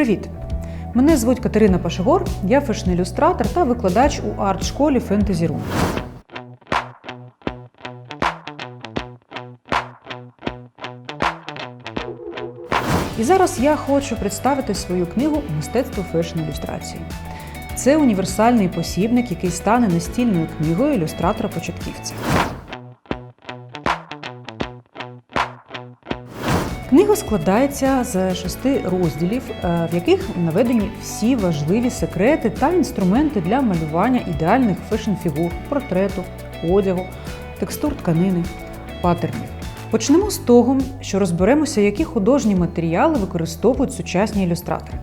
Привіт! Мене звуть Катерина Пашигор, я фешн-ілюстратор та викладач у арт-школі Fantasy Room. І зараз я хочу представити свою книгу Мистецтво фешн-ілюстрації. Це універсальний посібник, який стане настільною книгою ілюстратора-початківця. Книга складається з шести розділів, е, в яких наведені всі важливі секрети та інструменти для малювання ідеальних фешн-фігур, портрету, одягу, текстур тканини, паттернів. Почнемо з того, що розберемося, які художні матеріали використовують сучасні ілюстратори.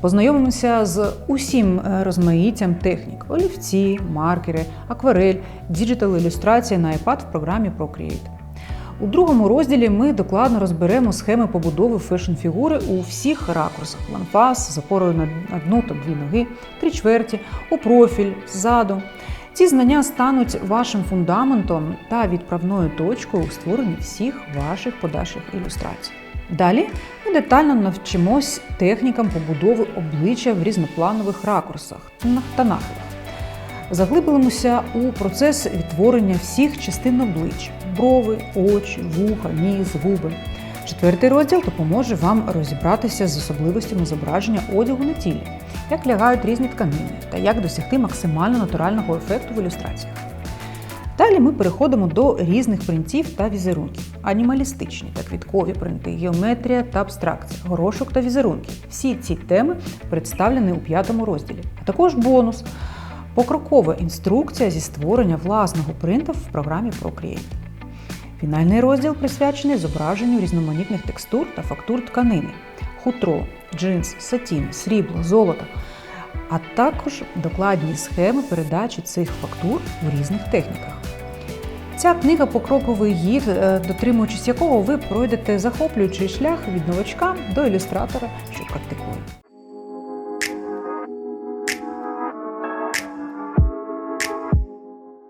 Познайомимося з усім е, розмаїттям технік: олівці, маркери, акварель, діджитал ілюстрація на iPad в програмі Procreate. У другому розділі ми докладно розберемо схеми побудови фешн-фігури у всіх ракурсах: ланфас з опорою на одну та дві ноги, три чверті, у профіль, ззаду. Ці знання стануть вашим фундаментом та відправною точкою у створенні всіх ваших подальших ілюстрацій. Далі ми детально навчимось технікам побудови обличчя в різнопланових ракурсах та нахилах. Заглибимося у процес відтворення всіх частин обличчя брови, очі, вуха, ніс, губи. Четвертий розділ допоможе вам розібратися з особливостями зображення одягу на тілі, як лягають різні тканини та як досягти максимально натурального ефекту в ілюстраціях. Далі ми переходимо до різних принтів та візерунків: анімалістичні та квіткові принти, геометрія та абстракція, горошок та візерунки. Всі ці теми представлені у п'ятому розділі, а також бонус. Покрокова інструкція зі створення власного принта в програмі Procreate. Фінальний розділ присвячений зображенню різноманітних текстур та фактур тканини: хутро, джинс, сатін, срібло, золото, а також докладні схеми передачі цих фактур в різних техніках. Ця книга покроковий гід, е, дотримуючись якого ви пройдете захоплюючий шлях від новачка до ілюстратора, що практикує.